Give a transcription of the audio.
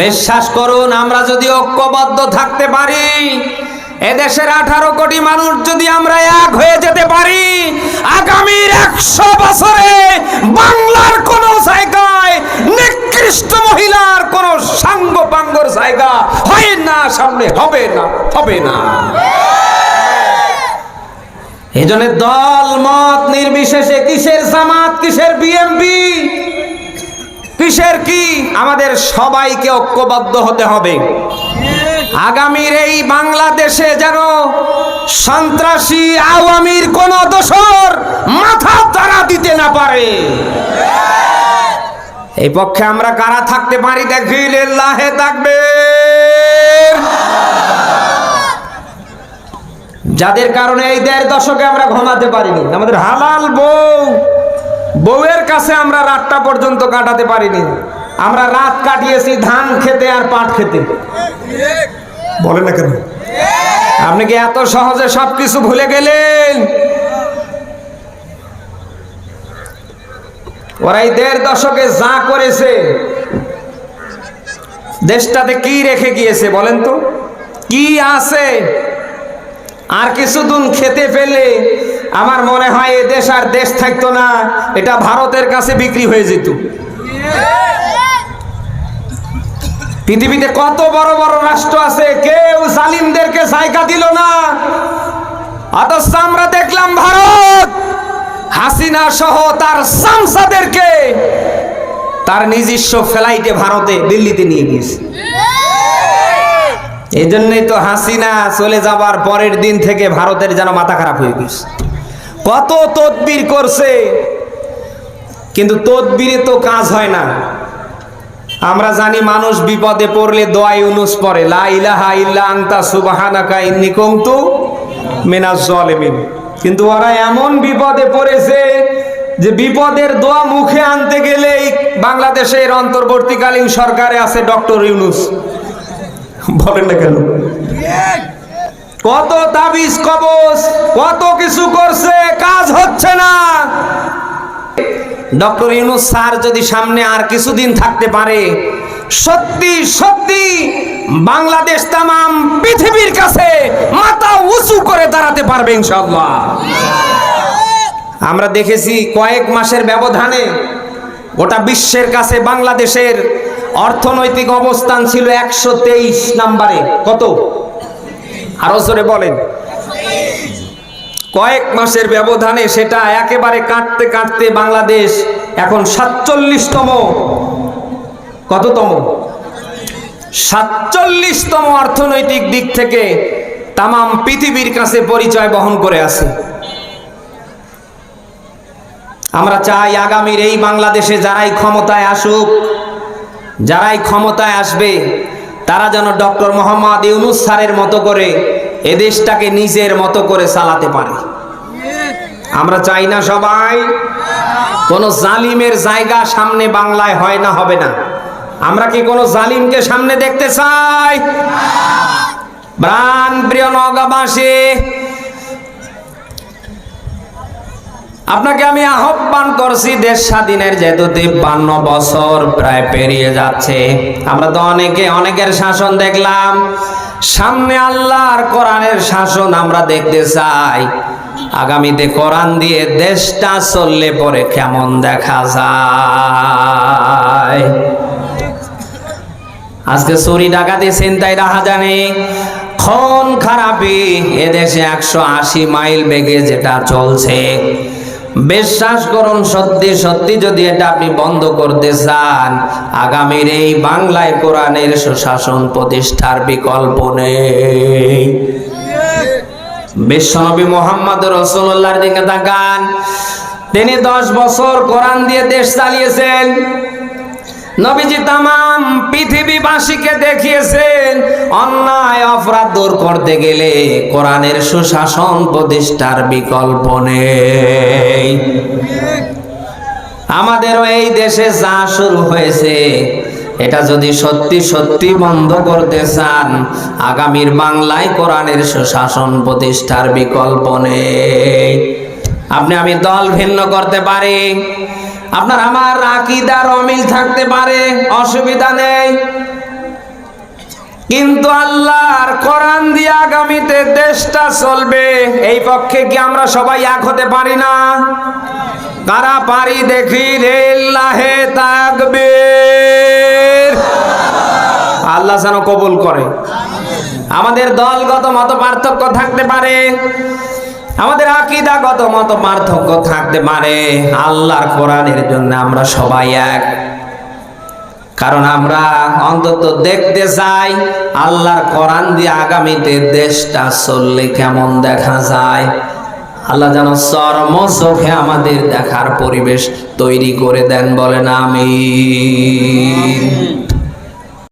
বিশ্বাস করুন, আমরা যদি ঐক্যবদ্ধ থাকতে পারি, এদেশের আঠারো কোটি মানুষ যদি আমরা এক হয়ে যেতে পারি, আগামীর একশো বছরে বাংলার কোন জায়গায় নিকৃষ্ট মহিলার কোন সাঙ্গ পাঙ্গর জায়গা হয় না, সামনে হবে না হবে না। এই জন্য দল, মত নির্বিশেষে কিসের জামাত, কিসের বিএমপি কিসের কি? আমাদের সবাইকে ঐক্যবদ্ধ হতে হবে। আগামীর এই বাংলাদেশে যেন সন্ত্রাসী আওয়ামীর কোন দোষর মাথা তারা দিতে না পারে। এই পক্ষে আমরা কারা থাকতে পারি দেখি লাহে থাকবে যাদের কারণে এই দেড় দশকে আমরা ঘুমাতে পারিনি, আমাদের হালাল বউ বউয়ের কাছে আমরা রাতটা পর্যন্ত কাটাতে পারিনি। আমরা রাত কাটিয়েছি ধান খেতে আর পাট খেতে। বলে না কেন? আপনি কি এত সহজে সবকিছু ভুলে গেলেন? ওরা এই দেড় দশকে যা করেছে দেশটাতে কি রেখে গিয়েছে বলেন তো? কি আছে? আর কিছুদিন খেতে পেলে আমার মনে হয় এ দেশ আর দেশ থাকতো না, এটা ভারতের কাছে বিক্রি হয়ে যেত। পৃথিবীতে কত বড় বড় রাষ্ট্র আছে, কেউ জালিমদেরকে জায়গা দিল না। অথচ আমরা দেখলাম ভারত, হাসিনা সহ তার সামসাদেরকে তার নিজস্ব ফ্লাইটে ভারতে, দিল্লিতে নিয়ে গিয়েছে। এই জন্যই তো হাসিনা চলে যাবার পরের দিন থেকে ভারতের যেন মাথা খারাপ হয়ে গেছে কত তদবির করছে? কিন্তু তদবিরে তো কাজ হয় না। আমরা জানি মানুষ বিপদে পড়লে দোয়া ইউনুস পড়ে লা ইলাহা ইল্লা আনতা সুবহানাকা ইন্নী কুনতু মিনাজ জালিমিন। কিন্তু ওরা এমন বিপদে পড়েছে যে বিপদের দোয়া মুখে আনতে গেলেই বাংলাদেশের অন্তর্বর্তীকালীন সরকারে আছে ডক্টর ইউনুস। বলেন না কেন? কত তাবিজ কবজ কত ডক্টর ইউনুস স্যার যদি সামনে আর কিছুদিন থাকতে পারে, সত্যি সত্যি বাংলাদেশ তামাম পৃথিবীর কাছে মাথা উঁচু করে দাঁড়াতে পারবে ইনশাআল্লাহ। আমরা দেখেছি কয়েক মাসের ব্যবধানে গোটা বিশ্বের কাছে বাংলাদেশের অর্থনৈতিক অবস্থান ছিল একশো তেইশ নাম্বারে। কত? আরও জোরে বলেন। কয়েক মাসের ব্যবধানে সেটা একেবারে কাটতে কাটতে বাংলাদেশ এখন সাতচল্লিশতম। কততম? সাতচল্লিশতম অর্থনৈতিক দিক থেকে তামাম পৃথিবীর কাছে পরিচয় বহন করে আছে। আমরা চাই আগামীর এই বাংলাদেশে যারাই ক্ষমতায় আসুক, যারাই ক্ষমতায় আসবে, তারা যেন ডক্টর মোহাম্মদ ইউনুস স্যারের মতো করে এ দেশটাকে নিজের মতো করে চালাতে পারে। আমরা চাই না সবাই কোনো জালিমের জায়গা সামনে বাংলায় হয় না, হবে না। আমরা কি কোনো জালিমকে সামনে দেখতে চাই? প্রাণ প্রিয় নগাবাসী আপনাকে আমি আহ্বান করছি, দেশ স্বাধীনের যেহেতু তিপ্পান্ন বছর প্রায় পেরিয়ে যাচ্ছে। আমরা তো অনেকে, অনেকের শাসন দেখলাম। সামনে আল্লাহর কোরআনের শাসন আমরা দেখতে চাই। আগামীতে কোরআন দিয়ে দেশটা চললে পরে কেমন দেখা যায়? আজকে চুরি, ডাকাতি চিন্তায় রাহা জানে খন, খারাপি, এদেশে একশো আশি মাইল বেগে যেটা চলছে। বিশ্বাস করুন, সত্যি সত্যি যদি এটা আপনি বন্ধ করতে চান, আগামীর এই বাংলায় কোরআনের সুশাসন প্রতিষ্ঠার বিকল্প নেই। বিশ্বনবী মোহাম্মদ রসুল্লাহর দিকে তাকান। তিনি দশ বছর কোরআন দিয়ে দেশ চালিয়েছেন। নবীজি তামাম পৃথিবীবাসীকে দেখিয়েছেন, অন্যায় অপরাধ দূর করতে গেলে কোরআনের সুশাসন প্রতিষ্ঠার বিকল্প নেই। আমাদেরও এই দেশে যা শুরু হয়েছে, এটা যদি সত্যি সত্যি বন্ধ করতে চান, আগামীর বাংলায় কোরআনের সুশাসন প্রতিষ্ঠার বিকল্প নেই। আপনি আমি দল ভিন্ন করতে পারি, আপনার আমার আকিদার অমিল থাকতে পারে, অসুবিধা নেই। কিন্তু আল্লাহর কোরআন দিয়ে আগামীতে দেশটা চলবে। এই পক্ষে কি আমরা সবাই এক হতে পারি না? কারা পারি দেখি রেল্লাহে তাকবীর। আল্লাহ যেন কবুল করে। আমাদের দলগত মত পার্থক্য থাকতে পারে। আমাদের আকিদাগত মত পার্থক্য থাকতে পারে। আল্লাহর কোরআনের জন্য আমরা সবাই এক। কারণ আমরা অন্তত দেখতে চাই আল্লাহর কোরআন দিয়ে আগামীতে দেশটা চললে কেমন দেখা যায়। আল্লাহ যেন সরম চোখে আমাদের দেখার পরিবেশ তৈরি করে দেন বলেন আমি